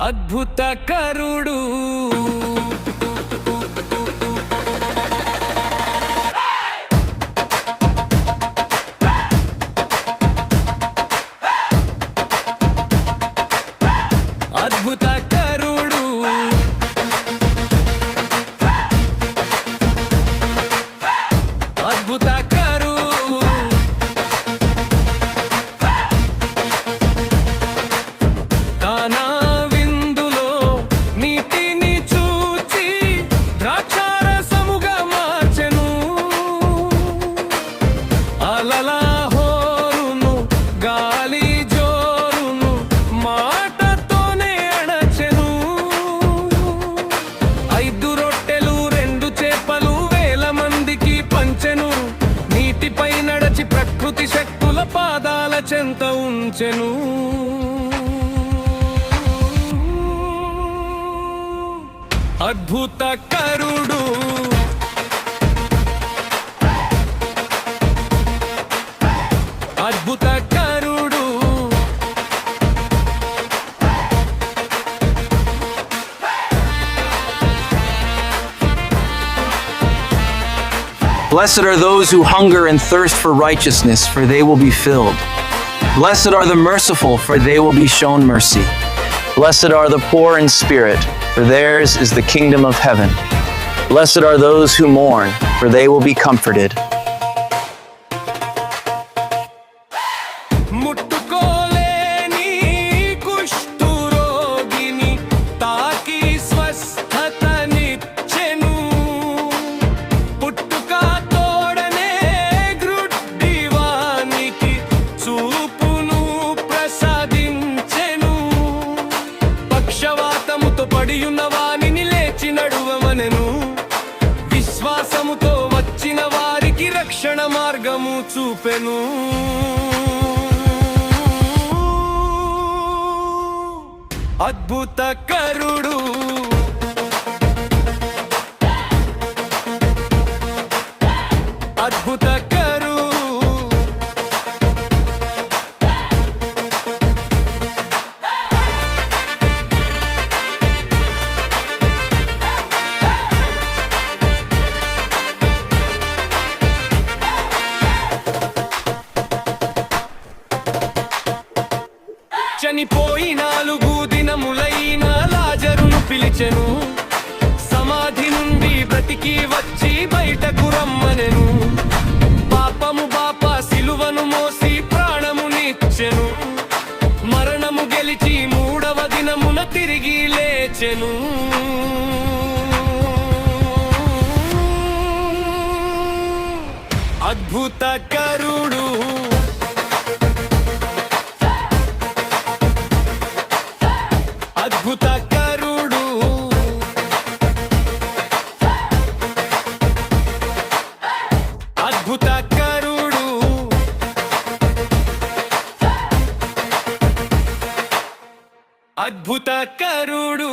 అద్భుత కరుడు. అద్భుత కరుడు. అద్భుత నీటిపై ప్రకృతి శక్తుల పాదాల చెంత ఉంచెను. అద్భుత కరుడు Blessed are those who hunger and thirst for righteousness, for they will be filled. Blessed are the merciful, for they will be shown mercy. Blessed are the poor in spirit, for theirs is the kingdom of heaven. Blessed are those who mourn, for they will be comforted. పక్షవాతముతో పడియున్న లేచి నడువమనెను. విశ్వాసముతో వచ్చిన వారికి రక్షణ మార్గము చూపెను. అద్భుత కరుడు. అద్భుత చనిపోయి నాలుగు దినములైన లాజరును పిలిచెను. సమాధి నుండి బ్రతికి వచ్చి బయటకు రమ్మనెను. పాపము బాప సిలువను మోసి ప్రాణము నిచ్చెను మరణము గెలిచి మూడవ దినమున తిరిగి లేచెను. అద్భుత కరుడు అద్భుత కరుడు